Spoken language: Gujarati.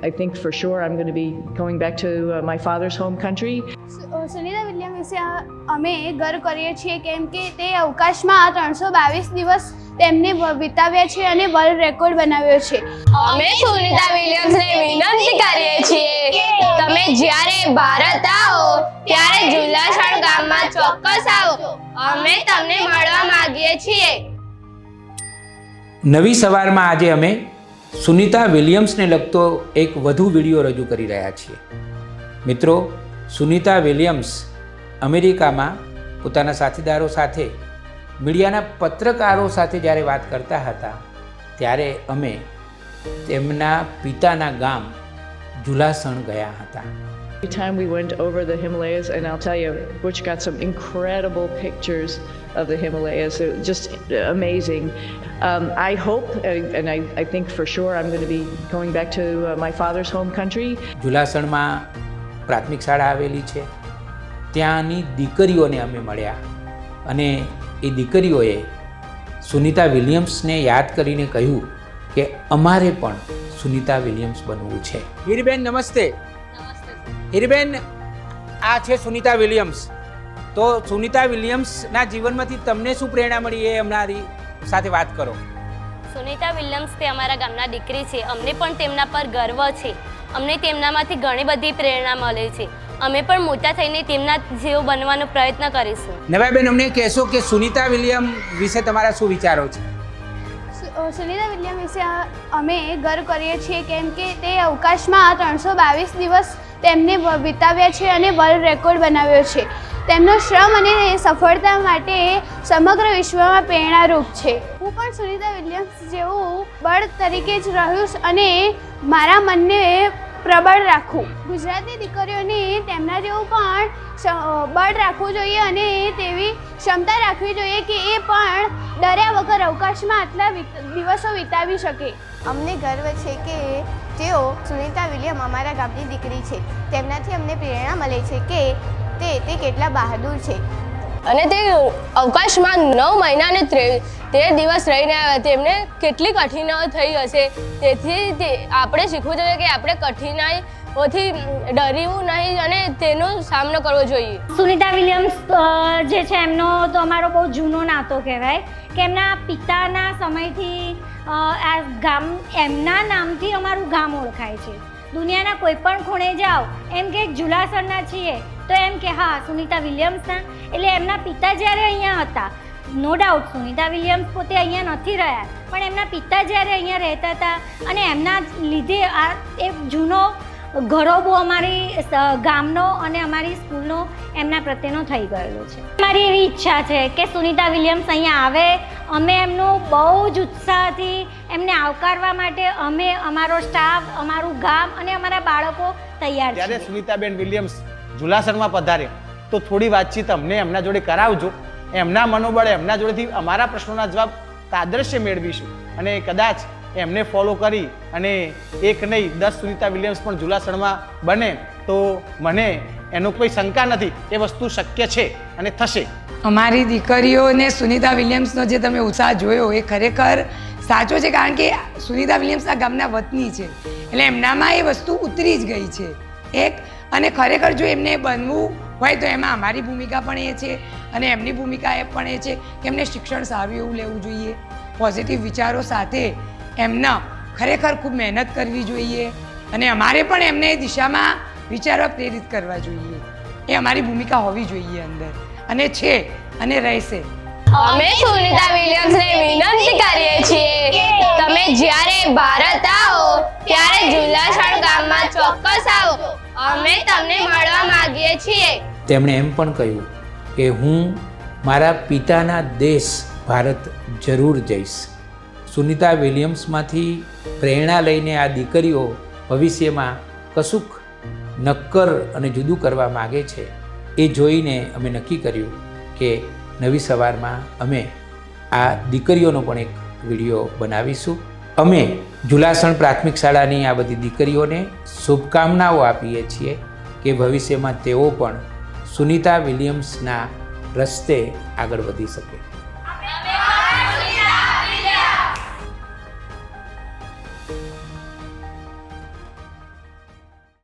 I think for sure I'm going to be going back to uh, my father's home country. Sunita વિલિયમ્સે અમે ગર્વ કરીએ છીએ કેમ કે તે અવકાશમાં ત્રણસો બાવીસ દિવસ તેમને વિતાવ્યા છે અને વર્લ્ડ રેકોર્ડ બનાવ્યો છે. અમે સુનિતા વિલિયમ્સને વિનંતી કરીએ છીએ કે તમે જ્યારે ભારત આવો ત્યારે જુલાસણ ગામમાં ચોક્કસ આવો. અમે તમને મળવા માંગીએ છીએ. નવી સવારમાં આજે અમે સુનિતા વિલિયમ્સને લગતો એક વધુ વીડિયો રજૂ કરી રહ્યા છીએ. મિત્રો, સુનિતા વિલિયમ્સ અમેરિકામાં પોતાના સાથીદારો સાથે, મીડિયાના પત્રકારો સાથે જ્યારે વાત કરતા હતા, ત્યારે અમે તેમના પિતાના ગામ જુલાસણ ગયા હતા. Every time we went over the Himalayas, and I'll tell you, Butch got some incredible pictures of the Himalayas. It was just amazing. Um, I hope, uh, and I, I think for sure, I'm going to be going back to uh, my father's home country. જુલાસણમાં પ્રાથમિક શાળા આવેલી છે ત્યાંની દીકરીઓને અમે મળ્યા અને એ દીકરીઓએ સુનિતા વિલિયમ્સને યાદ કરીને કહ્યું કે અમારે પણ સુનિતા વિલિયમ્સ બનવું છે હીરબેન નમસ્તે હીરબેન આ છે સુનિતા વિલિયમ્સ. તો સુનિતા વિલિયમ્સના જીવનમાંથી તમને શું પ્રેરણા મળી એ અમારી સાથે વાત કરો. સુનિતા વિલિયમ્સ તે અમારા ગામના દીકરી છે. અમને પણ તેમના પર ગર્વ છે. અમને તેમનામાંથી ઘણી બધી પ્રેરણા મળે છે. અમે પણ મોટા થઈને તેમના જેવો બનવાનો પ્રયત્ન કરીશું. નવાબેન અમને કહેશો કે સુનિતા વિલિયમ વિશે તમારા શું વિચારો છે? સુ- સુનિતા વિલિયમ વિશે અમે ગર્વ કરીએ છીએ કેમ કે તે અવકાશમાં ત્રણસો બાવીસ દિવસ તેમને વિતાવ્યા છે અને વર્લ્ડ રેકોર્ડ બનાવ્યો છે. તેમનો શ્રમ અને સફળતા માટે સમગ્ર વિશ્વમાં પ્રેરણારૂપ છે. હું પણ સુનિતા વિલિયમ્સ જેવું બળ તરીકે જ રહ્યું અને મારા મનને પ્રબળ રાખવું. ગુજરાતની દીકરીઓને તેમના જેવું પણ બળ રાખવું જોઈએ અને તેવી ક્ષમતા રાખવી જોઈએ કે એ પણ ડર્યા વગર અવકાશમાં આટલા દિવસો વિતાવી શકે. અમને ગર્વ છે કે તેઓ સુનિતા વિલિયમ અમારા ગામની દીકરી છે. તેમનાથી અમને પ્રેરણા મળે છે કે તે તે કેટલા બહાદુર છે. અને તે અવકાશમાં નવ મહિના અને તેર દિવસ રહીને આવ્યા તેમને કેટલી કઠિનાઈઓ થઈ હશે. તેથી તે આપણે શીખવું જોઈએ કે આપણે કઠિનાઈઓથી ડરવું નહીં અને તેનો સામનો કરવો જોઈએ. સુનિતા વિલિયમ્સ જે છે, એમનો તો અમારો બહુ જૂનો નાતો કહેવાય કે એમના પિતાના સમયથી આ ગામ એમના નામથી અમારું ગામ ઓળખાય છે. દુનિયાના કોઈ પણ ખૂણે જાઓ, એમ કે જુલાસરના છીએ, તો એમ કે, હા, સુનિતા વિલિયમ્સના. એટલે એમના પિતા જ્યારે અહીંયા હતા નો ડાઉટ સુનિતા વિલિયમ્સ પોતે અહીંયા નથી રહ્યા. પણ એમના પિતા જ્યારે અહીંયા રહેતા હતા અને એમના લીધે આ એ જૂનો ગરોબો અમારી ગામનો અને અમારી સ્કૂલનો એમના પ્રત્યેનો થઈ ગયેલો છે. મારી એવી ઈચ્છા છે કે સુનિતા વિલિયમ્સ અહીંયા આવે. અમે એમનું બહુ જ ઉત્સાહથી એમને આવકારવા માટે અમે અમારો સ્ટાફ અમારું ગામ અને અમારા બાળકો તૈયાર છે સુનિતાબેન વિલિયમ્સ જુલાસરમાં પધારે તો થોડી વાતચીત અમને એમના જોડે કરાવજો. એમના મનોબળ, એમના જોડેથી અમારા પ્રશ્નોના જવાબ તાદ્રશ્ય મેળવીશું. અને કદાચ એમને ફોલો કરી અને એક નહીં, દસ સુનિતા વિલિયમ્સ પણ જુલાસણમાં બને, તો મને એનો કોઈ શંકા નથી, એ વસ્તુ શક્ય છે અને થશે. અમારી દીકરીઓને સુનિતા વિલિયમ્સનો જે તમે ઉત્સાહ જોયો એ ખરેખર સાચો છે, કારણ કે સુનિતા વિલિયમ્સ આ ગામના વતની છે. એટલે એમનામાં એ વસ્તુ ઉતરી જ ગઈ છે. એક, અને ખરેખર જો એમને બનવું હોય તો એમાં અમારી ભૂમિકા પણ એ છે અને એમની ભૂમિકા એ પણ એ છે કે એમને શિક્ષણ સારું એવું લેવું જોઈએ પોઝિટિવ વિચારો સાથે એમના ખરેખર ખૂબ મહેનત કરવી જોઈએ અને અમારે પણ એમને એ દિશામાં વિચારવા પ્રેરિત કરવા જોઈએ. એ અમારી ભૂમિકા હોવી જોઈએ અંદર. અને છે અને રહેશે. અમે સુનિતા વિલિયમ્સને વિનંતી કરીએ છીએ, તમે જ્યારે ભારત આવો અમે તમને મળવા માંગીએ છીએ. તેમણે એમ પણ કહ્યું કે હું મારા પિતાના દેશ ભારત જરૂર જઈશ. સુનિતા વિલિયમ્સમાંથી પ્રેરણા લઈને આ દીકરીઓ ભવિષ્યમાં કશુંક નક્કર અને જુદું કરવા માગે છે. એ જોઈને અમે નક્કી કર્યું કે નવી સવારમાં અમે આ દીકરીઓનો પણ એક વીડિયો બનાવીશું. અમે જુલાસણ પ્રાથમિક શાળાની આ બધી દીકરીઓને શુભકામનાઓ આપીએ છીએ કે ભવિષ્યમાં તેઓ પણ સુનિતા વિલિયમ્સના રસ્તે આગળ વધી શકે.